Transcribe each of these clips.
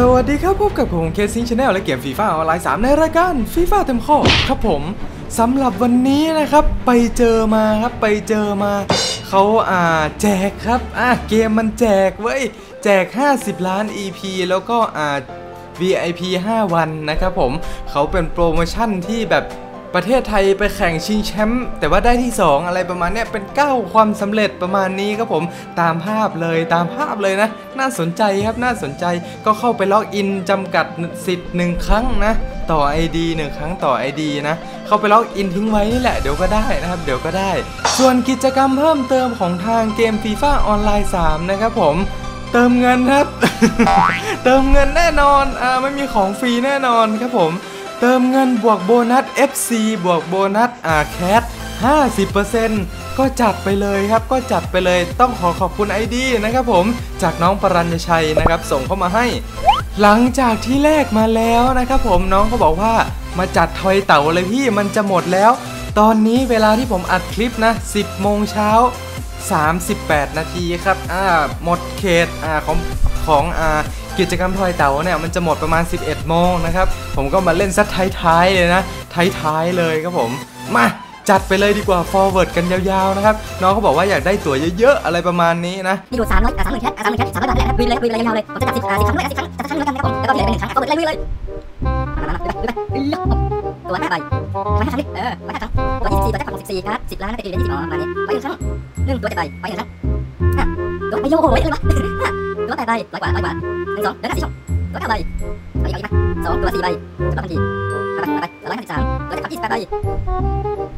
สวัสดีครับพบกับผมเคซิงชาแนลและเกมฟีฟ่าออนไลน์3ในรายการฟีฟ่าเต็มข้อครับผมสำหรับวันนี้นะครับไปเจอมาครับไปเจอมาเขาอ่าแจกครับอ่าเกมมันแจกเว้ยแจก 50 ล้าน EP แล้วก็อ่า VIP 5 วันนะครับผมเขาเป็นโปรโมชั่นที่แบบ ประเทศไทยไปแข่งชิงแชมป์แต่ว่าได้ที่ 2 อะไรประมาณเนี้ยเป็น9ความสำเร็จประมาณนี้ครับผมตามภาพเลยตามภาพเลยนะ น่าสนใจครับน่าสนใจก็เข้าไปล็อกอินจำกัดสิทธิ์หนึ่งครั้งนะ ต่อ ID 1 ครั้งต่อ ID นะ เข้าไปล็อกอินทิ้งไว้นี่แหละเดี๋ยวก็ได้นะครับ เดี๋ยวก็ได้ ส่วนกิจกรรมเพิ่มเติมของทางเกม FIFA ออนไลน์3นะครับผมเติมเงินครับ เติมเงินแน่นอน อ่า ไม่มีของฟรีแน่นอนครับผม เติมเงินบวกโบนัส FC บวกโบนัสอาแคท50%ก็จัดไปเลยครับ ก็จัดไปเลยต้องขอขอบคุณ ID นะครับผมจากน้องปรัญญชัยนะครับ ส่งเข้ามาให้ หลังจากที่แลกมาแล้วนะครับผมน้องเขาบอกว่ามาจัดทอยเต่าเลยพี่มันจะหมดแล้ว ตอนนี้เวลาที่ผมอัดคลิปนะ 10 โมงเช้า 38 นาทีครับอ่าหมดเขตอ่าของของอ่า กิจกรรมทอยเต่าเนี่ยมันจะหมดประมาณ 11 โมงนะครับ ผมก็มาเล่นซัดท้ายๆเลยนะ ท้ายๆเลยครับผม มาจัดไปเลยดีกว่า forward กันยาวๆ นะครับ น้องเขาบอกว่าอยากได้ตั๋วเยอะๆ อะไรประมาณนี้นะมีอยู่สามร้อยสามหมื่นแคทสามหมื่นแคทสามร้อยบาทเลยนะครับวีเลยวีเลยยาวๆเลย ผมจะจับสิบอ่าสิบครั้งด้วยสิบครั้งจับสักครั้งแล้วกันนะครับผมแล้วก็วีเลยเป็นหนึ่งครั้งเอาเปิดเลยวีเลยมามามาดูไปไปตัวห้าใบตัวห้าครั้งเออตัวห้าครั้งตัวยี่สิบสี่ตัวแจ็คพอตหกสิบสี่ครับสิบล้านนักเตะได้ยี่สิบอ๋อประมาณนี้ไปหนึ่งครั้งหนึ่งตัวเจ็ดใบไปหนึ่งครั้งตัวไปโยโหยเลยวะ ตัวแปดใบร้อยกว่าร้อยกว่าหนึ่งสองเดินหน้าสี่ช่องตัวเก้าใบไปอีกไปอีกนสองตัวสี่ใบจะรับทันทีไปไปร้อยห้าสิบสามตัวแจ็คพอตยี่สิบแปดใบ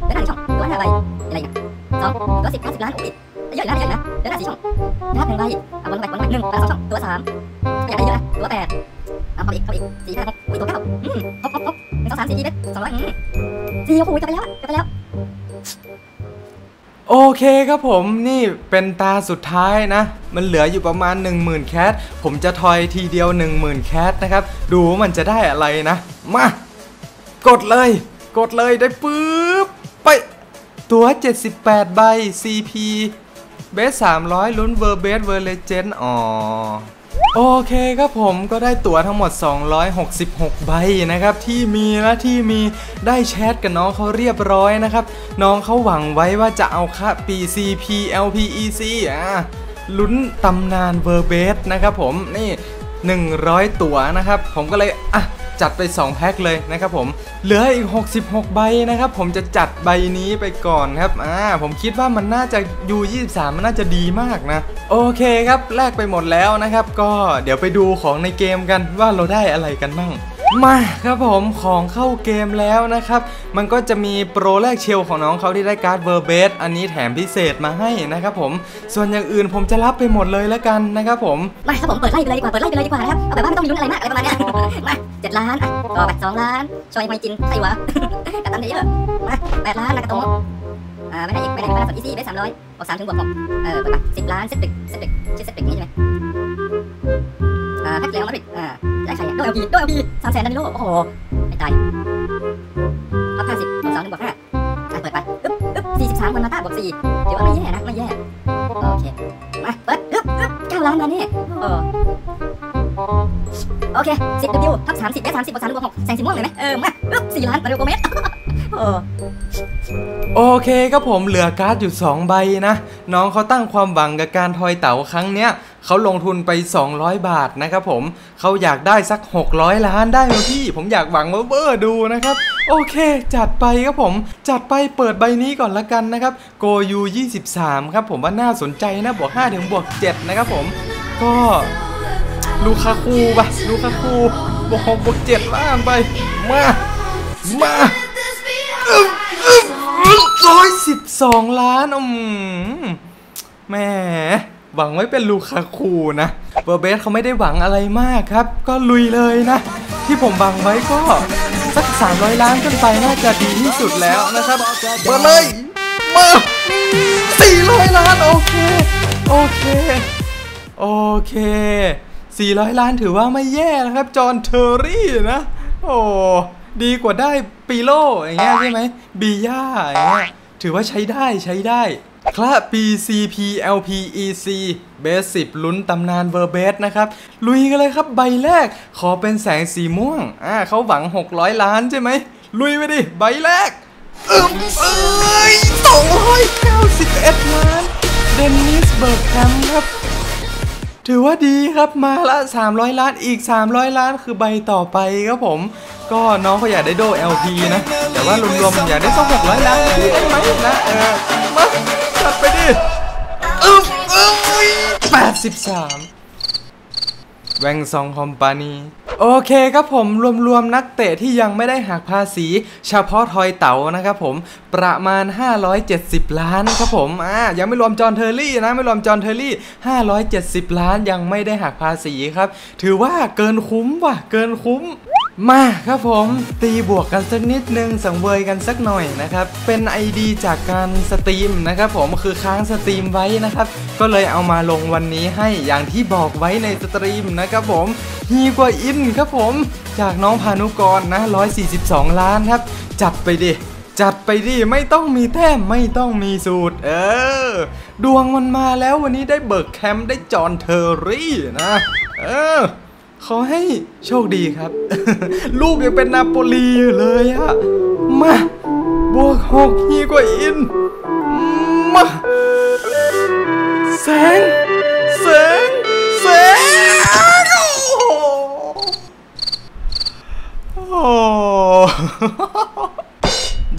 เดินหน้าหนึ่งช่องตัวห้าใบอะไรอีกสองตัวสิบห้าสิบล้านโอ้ยเยอะนะเยอะนะเดินหน้าสี่ช่องนับหนึ่งใบเอาวนลงไปวนลงไปหนึ่งแล้วสองช่องตัวสามอยากได้เยอะนะตัวแปดเอาเข้าอีกเข้าอีกสี่ห้าหกอุ้ยตัวเก้าอืมหกหกหกหนึ่งสองสามสี่สี่เม็ดสองร้อยอืมสี่โอ้โหกลับไปแล้วกลับไปแล้ว โอเคครับผมนี่เป็นตาสุดท้ายนะ มันเหลืออยู่ประมาณ 10,000 แคทผมจะทอยทีเดียว 10,000 แคทนะครับ ดูว่ามันจะได้อะไรนะ มา กดเลย กดเลยได้ปุ๊บ ไปตัว 78 ใบ CP เบส300 ลุ้นเวอร์เบสเวอร์เลเจนด์อ๋อ โอเคครับผมก็ได้ตั๋วทั้งหมด 266 ใบนะครับ ที่มีและที่มีได้แชทกับน้องเขาเรียบร้อยนะครับ น้องเขาหวังไว้ว่าจะเอาค่าปี CP LPEC อะลุ้นตำนานเวอร์เบสนะครับผมนี่ 100 ตั๋วนะครับ ผมก็เลยอะ จัดไป 2 แพ็คเลยนะครับผม เหลืออีก 66 ใบนะครับ ผมจะจัดใบนี้ไปก่อนครับ อ่า ผมคิดว่ามันน่าจะ U23 มันน่าจะดีมากนะ โอเคครับ แลกไปหมดแล้วนะครับ ก็เดี๋ยวไปดูของในเกมกันว่าเราได้อะไรกันบ้าง มาครับผมของเข้าเกมแล้วนะครับ มันก็จะมีโปรแรกเชลของน้องเขาที่ได้การ์ดเวอร์เบสอันนี้แถมพิเศษมาให้นะครับผมส่วนอย่างอื่นผมจะรับไปหมดเลยแล้วกันนะครับผมมาครับผมเปิดไล่ไปเลยดีกว่าเปิดไล่ไปเลยดีกว่านะครับเอาแบบว่าไม่ต้องมีลุ้นอะไรมากอะไรประมาณนี้มาเจ็ดล้านต่อไปสองล้านชอยไมจินใครวะกัปตันเยอะมาแปดล้านนากาโตะอ่าไม่ได้อีกไม่ได้อีกไม่ได้สดอีซี่เบสสามร้อยบวกสามถึงบวกหกเออเปิดไปสิบล้านเซตตึกเซตตึกชื่อเซตตึกนี้ใช่ไหมอ่าแพ็คเลี้ยงมาดริดอ่า ได้ใครอะโดยเอลพีโดยเอลพีสามแสนดันิโลโอ้โหไอ้ตายท็อปห้าสิบบวกสองถึงบวกห้าอ่เปิดไปอึ๊บอึ๊บสี่สิบสามวันมาต้าบวกสี่ถือว่าไม่แย่นะไม่แย่โอเคมาเปิดอึ๊บอึ๊บเก้าล้านมานี่โอ้โอเคสิบดิวท็อปสามสิบได้สามสิบบวกสามบวกหกแสงสีม่วงเลยไหมเออมาอึ๊บสี่ล้านมาเร็วโกเมสโอ้โอเคครับผมเหลือการ์ดอยู่ 2 ใบนะ น้องเขาตั้งความหวังกับการทอยเต๋าครั้งเนี้ย เขาลงทุนไป 200 บาทนะครับผมเขาอยากได้สัก 600 ล้านได้ไหมพี่ ผมอยากหวังเบอร์ดูนะครับ โอเค จัดไปครับผม จัดไปเปิดใบนี้ก่อนละกันนะครับโกยู23 ครับผมว่าน่าสนใจนะบวก5ถึงบวก7นะครับผมก็ลูคาคูปะลูคาคูบวก6บวก7ล้านไป มา มาร้อยสิบสองล้านอืมแหม หวังไว้เป็นลูคาคูนะเบอร์เบสเขาไม่ได้หวังอะไรมากครับ ก็ลุยเลยนะ ที่ผมหวังไว้ก็สัก 300 ล้านขึ้นไปน่าจะดีที่สุดแล้วนะครับเปิดเลยมา400 ล้านโอเค โอเค โอเค 400 ล้านถือว่าไม่แย่นะครับ จอห์นเทอร์รี่นะ โอ้ดีกว่าได้ปีโลอย่างเงี้ยใช่ไหมบีย่าอย่างเงี้ยถือว่าใช้ได้ใช้ได้ คละ BCPLPEC เบส10ลุ้นตำนานเวอร์เบสนะครับ ลุยกันเลยครับใบแรก ขอเป็นแสงสีม่วง อ่าเขาหวัง 600 ล้านใช่ไหม ลุยไปดิ ใบแรกอึมเอ้ย291 ล้าน เดนนิสเบิร์กแคมป์ครับ ถือว่าดีครับมาละ 300 ล้านอีก 300 ล้านคือใบต่อไปครับผม ก็น้องเขาอยากได้โด LP นะ แต่ว่ารวมๆอยากได้สัก600 ล้านได้ไหมนะเออ มาจัดไปดิอึ๊บอึ๊บ83แวงซองคอมปานีโอเคครับผมรวมๆนักเตะที่ยังไม่ได้หักภาษี เฉพาะทอยเต๋านะครับผมประมาณ 570 ล้านครับผมอ่ายังไม่รวมจอห์นเทอร์รี่นะไม่รวมจอห์นเทอร์รี่570 ล้านยังไม่ได้หักภาษีครับ ถือว่าเกินคุ้มว่ะเกินคุ้ม มาครับผมตีบวกกันสักนิดนึงสังเวยกันสักหน่อยนะครับ เป็น ID จากการสตรีมนะครับผมคือค้างสตรีมไว้นะครับ ก็เลยเอามาลงวันนี้ให้อย่างที่บอกไว้ในสตรีมนะครับผมฮีกว่าอินครับผม จากน้องพานุกรนะ142 ล้านครับ จัดไปดิจัดไปดิไม่ต้องมีแต้มไม่ต้องมีสูตร เออ ดวงมันมาแล้ววันนี้ได้เบิร์กแคมป์ได้จอนเทอรี่นะ เออ ขอให้โชคดีครับ ลูกยังเป็นนาโปลีอยู่เลยอะมาบวกหกฮีกว่าอิน มา แสง แสง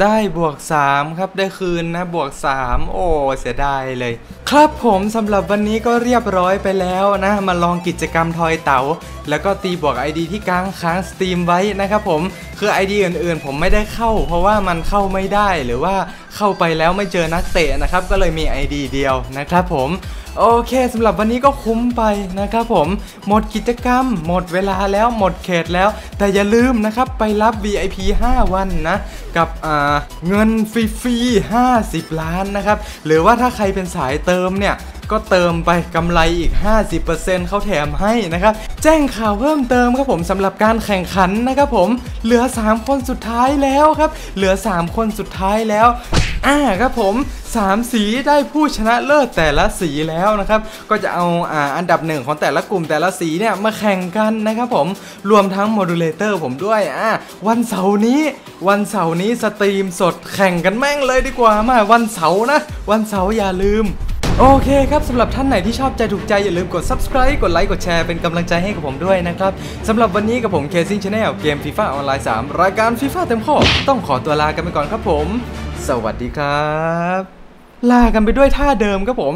ได้บวก 3 ครับได้คืนนะบวก 3 โอ้เสียดายเลย ครับผมสำหรับวันนี้ก็เรียบร้อยไปแล้วนะมาลองกิจกรรมทอยเต๋า แล้วก็ตีบวก ID ที่กลางค้างสตรีมไว้นะครับผมคือ ID อื่นๆ ผมไม่ได้เข้า เพราะว่ามันเข้าไม่ได้หรือว่าเข้าไปแล้วไม่เจอนักเตะนะครับก็เลยมี ID เดียวนะครับผม โอเคสำหรับวันนี้ก็คุ้มไปนะครับผมหมดกิจกรรม หมดเวลาแล้วหมดเขตแล้ว แต่อย่าลืมนะครับไปรับ VIP 5 วันนะ กับเงินฟรีๆ50 ล้านนะครับ หรือว่าถ้าใครเป็นสายเติมเนี่ยก็เติมไปกำไรอีก 50%เขาแถมให้นะครับ แจ้งข่าวเพิ่มเติมครับผมสำหรับการแข่งขันนะครับผม เหลือ 3 คนสุดท้ายแล้วครับ เหลือ 3 คนสุดท้ายแล้ว อ่าครับผม 3 สีได้ผู้ชนะเลิศแต่ละสีแล้วนะครับ ก็จะเอาอ่าอันดับหนึ่งของแต่ละกลุ่มแต่ละสีเนี่ยมาแข่งกันนะครับผมรวมทั้งโมดูลเลเตอร์ผมด้วยอ่าวันเสาร์นี้ วันเสาร์นี้สตรีมสดแข่งกันแม่งเลยดีกว่ามาวันเสาร์นะ วันเสาร์อย่าลืม โอเคครับสำหรับท่านไหนที่ชอบใจถูกใจ อย่าลืมกด subscribe กดไลค์กดแชร์เป็นกำลังใจให้กับผมด้วยนะครับสำหรับวันนี้กับผมเคซิ่งชาแนลเกม FIFA ออนไลน์3รายการ FIFA เต็มข้อต้องขอตัวลากันไปก่อนครับผม สวัสดีครับ ลากันไปด้วยท่าเดิมครับผม